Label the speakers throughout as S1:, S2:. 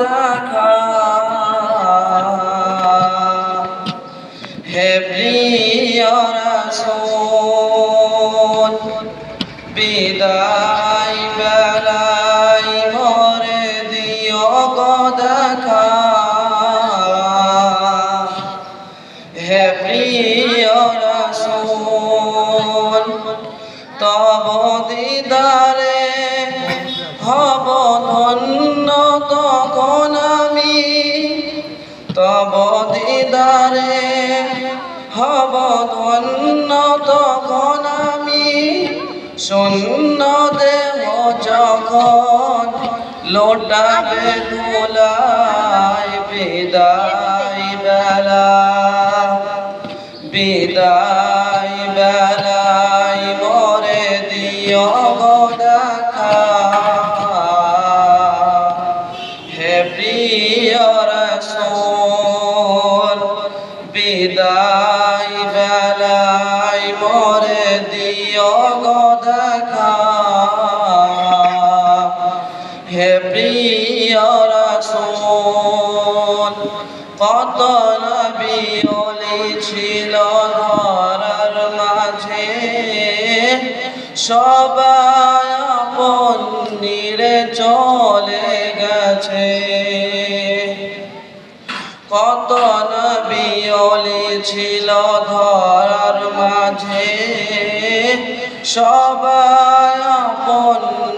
S1: দেখা হে প্রিয় রাসূল, বিদায় বেলায় মরে দিও দেখা হে প্রিয় রাসূল, তব দিদারে হব ধন্য। তব দিদারে হব ধন্য তখন আমি শূন্য দেহ যখন লোটাবে ধুলায় বিদায় বেলা বিদায় বিদায় বেলায় মরে দিও গো দেখা। হে প্রিয় রসুল, কত নবী ছিল ধরার মাঝে। সবাই আপন নিরে চলে গেছে। কত নবী অলি ছিল ধরার মাঝে। সবাই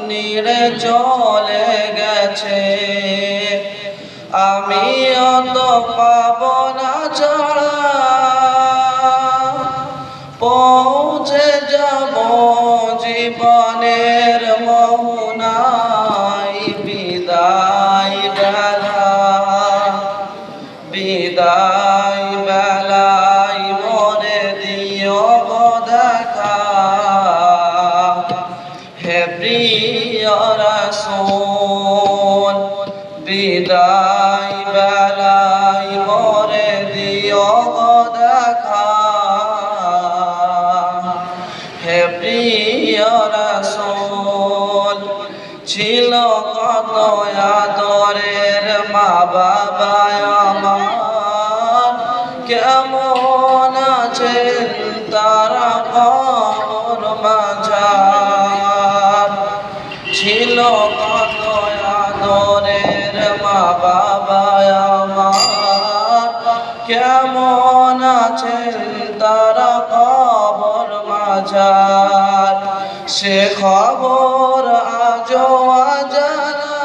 S1: নিরে চলে গেছে। আমি অত পাব না ছাড়া পৌঁছে যাব জীবনের ছিল কত আদরের মা বাবা আমার। কেমন আছেন বাবা আমার। কেমন আছেন তারা কবর মাঝার? সে খবর আজ আজানা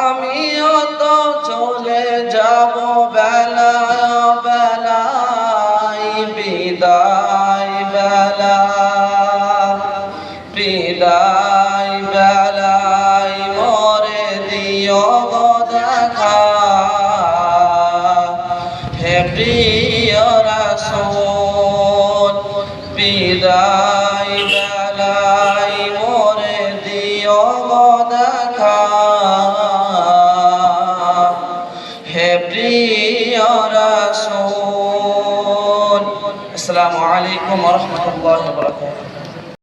S1: আমিও তো চলে যাব হে প্রিয় রাসূল, বিদায় বেলায় মোরে দিও গো দেখা। হে প্রিয় রাসূল, আসসালামু আলাইকুম ওয়া রাহমাতুল্লাহি ওয়া বারাকাতুহু।